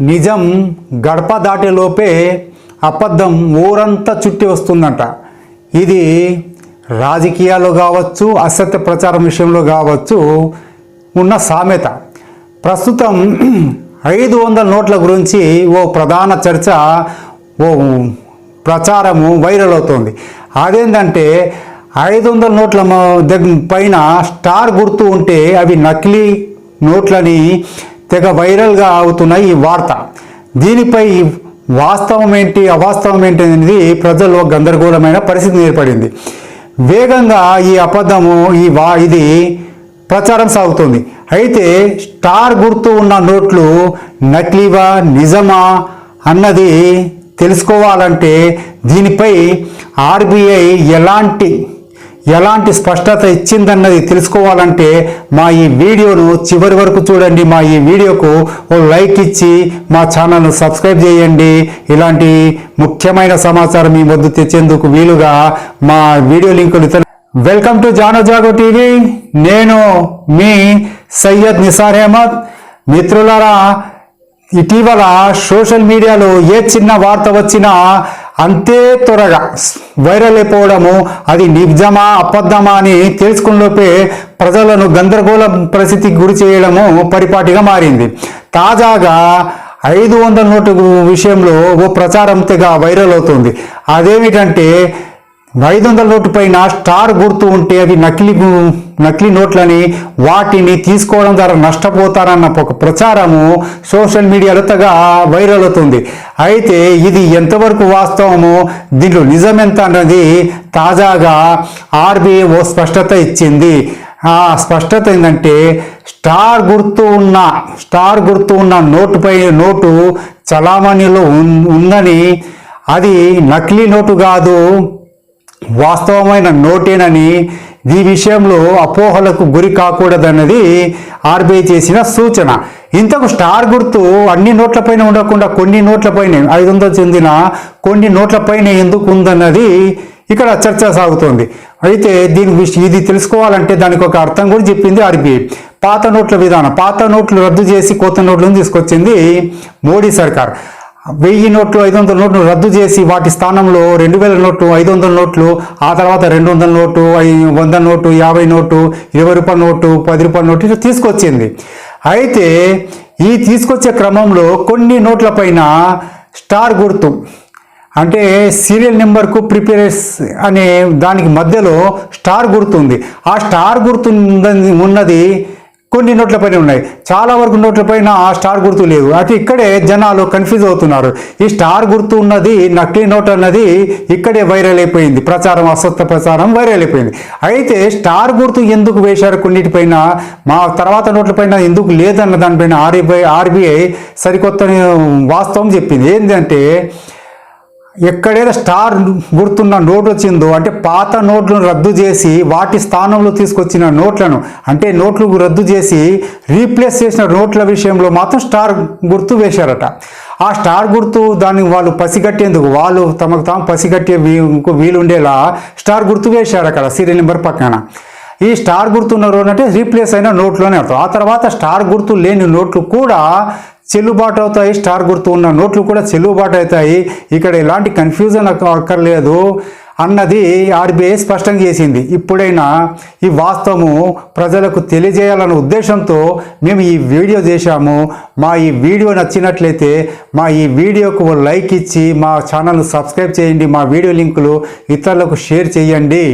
నిజం గడప దాటేలోపే అబద్ధం ఊరంతా చుట్టి వస్తుందంట. ఇది రాజకీయాలు కావచ్చు అసత్య ప్రచారం విషయంలో కావచ్చు ఉన్న సామెత. ప్రస్తుతం ఐదు వందల నోట్ల గురించి ఓ ప్రధాన చర్చ ఓ ప్రచారము వైరల్ అవుతోంది. అదేంటంటే ఐదు వందల నోట్ల మ- దగ్గ పైన స్టార్ గుర్తు ఉంటే అవి నకిలీ నోట్లని తెగ వైరల్గా అవుతున్నాయి ఈ వార్త. దీనిపై వాస్తవం ఏంటి అవాస్తవం ఏంటి అనేది ప్రజల్లో గందరగోళమైన పరిస్థితి ఏర్పడింది. వేగంగా ఈ అబద్ధము ఈ వా ఇది ప్రచారం సాగుతుంది. అయితే స్టార్ గుర్తు ఉన్న నోట్లు నకిలీవా నిజమా అన్నది తెలుసుకోవాలంటే దీనిపై ఆర్బీఐ ఎలాంటి ఎలాంటి స్పష్టత ఇచ్చిందన్నది తెలుసుకోవాలంటే మా ఈ వీడియోను చివరి వరకు చూడండి. మా ఈ వీడియోకు ఓ లైక్ ఇచ్చి మా ఛానల్ను సబ్స్క్రైబ్ చేయండి. ఇలాంటి ముఖ్యమైన సమాచారం మీ వద్దు తెచ్చేందుకు వీలుగా మా వీడియో లింకులు welcome to Jano Jago TV. నేను మీ సయ్యద్ నిసార్ అహ్మద్. మిత్రులారా ఇటీవల సోషల్ మీడియాలో ఏ చిన్న వార్త వచ్చినా అంతే త్వరగా వైరల్ అయిపోవడము అది నిజమా అబద్ధమా అని తెలుసుకున్నలోపే ప్రజలను గందరగోళ పరిస్థితికి గురి చేయడము పరిపాటిగా మారింది. తాజాగా ఐదు వందల నోటు విషయంలో ఓ ప్రచారం తెగ వైరల్ అవుతుంది. అదేమిటంటే ఐదు వందల నోటు పైన స్టార్ గుర్తు ఉంటే అవి నకిలీ నకిలీ నోట్లని వాటిని తీసుకోవడం ద్వారా నష్టపోతారన్న ఒక ప్రచారము సోషల్ మీడియాలో తగా వైరల్ అవుతుంది. అయితే ఇది ఎంతవరకు వాస్తవమో? దీంట్లో నిజమెంత అన్నది తాజాగా ఆర్బీఐ ఓ స్పష్టత ఇచ్చింది. ఆ స్పష్టత ఏంటంటే స్టార్ గుర్తు ఉన్న స్టార్ గుర్తు ఉన్న నోటుపై నోటు చలామణిలో ఉందని అది నకిలీ నోటు కాదు. వాస్తవమైన నోటేనని ఈ విషయంలో అపోహలకు గురి కాకూడదన్నది ఆర్బీఐ చేసిన సూచన. ఇంతకు స్టార్ గుర్తు అన్ని నోట్లపైన ఉండకుండా కొన్ని నోట్లపైనే ఐదు వందలు చెందిన కొన్ని నోట్లపైనే ఎందుకు ఉందన్నది ఇక్కడ చర్చ సాగుతోంది. అయితే దీని విషయం ఇది తెలుసుకోవాలంటే దానికి ఒక అర్థం కూడా చెప్పింది ఆర్బీఐ. పాత నోట్ల విధానం పాత నోట్లు రద్దు చేసి కొత్త నోట్లను తీసుకొచ్చింది మోడీ సర్కార్. వెయ్యి నోట్లు ఐదు వందల నోట్లు రద్దు చేసి వాటి స్థానంలో రెండు వేల నోట్లు ఐదు వందల నోట్లు ఆ తర్వాత రెండు వందల నోటు ఐ- వంద నోటు యాభై నోటు ఇరవై రూపాయల నోటు పది రూపాయల నోటు ఇట్లా తీసుకొచ్చింది. అయితే ఈ తీసుకొచ్చే క్రమంలో కొన్ని నోట్ల పైన స్టార్ గుర్తు. అంటే సీరియల్ నెంబర్కు ప్రిపేరెస్ అనే దానికి మధ్యలో స్టార్ గుర్తు ఉంది. ఆ స్టార్ గుర్తు ఉన్నది కొన్ని నోట్లపైన ఉన్నాయి. చాలా వరకు నోట్లపైన ఆ స్టార్ గుర్తు లేవు అయితే ఇక్కడే జనాలు కన్ఫ్యూజ్ అవుతున్నారు. ఈ స్టార్ గుర్తు ఉన్నది నకిలీ నోట్ అన్నది ఇక్కడే వైరల్ అయిపోయింది. ప్రచారం అస్వస్థ ప్రచారం వైరల్ అయిపోయింది. అయితే స్టార్ గుర్తు ఎందుకు వేశారు కొన్నిటిపైన? మా తర్వాత నోట్లపైన ఎందుకు లేదన్న దానిపైన ఆర్బీఐ ఆర్బీఐ సరికొత్త వాస్తవం చెప్పింది. ఏంటంటే ఎక్కడైతే స్టార్ గుర్తున్న నోట్ వచ్చిందో అంటే పాత నోట్లను రద్దు చేసి వాటి స్థానంలో తీసుకొచ్చిన నోట్లను అంటే నోట్లు రద్దు చేసి రీప్లేస్ చేసిన నోట్ల విషయంలో మాత్రం స్టార్ గుర్తు వేశారట. ఆ స్టార్ గుర్తు దాన్ని వాళ్ళు పసిగట్టేందుకు వాళ్ళు తమకు తాము పసిగట్టే వీలుండేలా స్టార్ గుర్తు వేశారు అక్కడ సీరియల్ నెంబర్ పక్కన. ఈ స్టార్ గుర్తున్న రోడ్ అంటే రీప్లేస్ అయిన నోట్లోనే అర్థం. ఆ తర్వాత స్టార్ గుర్తు లేని నోట్లు కూడా చెల్లుబాటు అవుతాయి స్టార్ గుర్తు ఉన్న నోట్లు కూడా చెల్లుబాటు అవుతాయి ఇక్కడ ఎలాంటి కన్ఫ్యూజన్ అక్కర్లేదు అన్నది ఆర్బీఐ స్పష్టం చేసింది. ఇప్పుడైనా ఈ వాస్తవము ప్రజలకు తెలియజేయాలన్న ఉద్దేశంతో మేము ఈ వీడియో చేశాము. మా ఈ వీడియో నచ్చినట్లయితే మా ఈ వీడియోకు లైక్ ఇచ్చి మా ఛానల్ సబ్స్క్రైబ్ చేయండి. మా వీడియో లింకులు ఇతరులకు షేర్ చేయండి.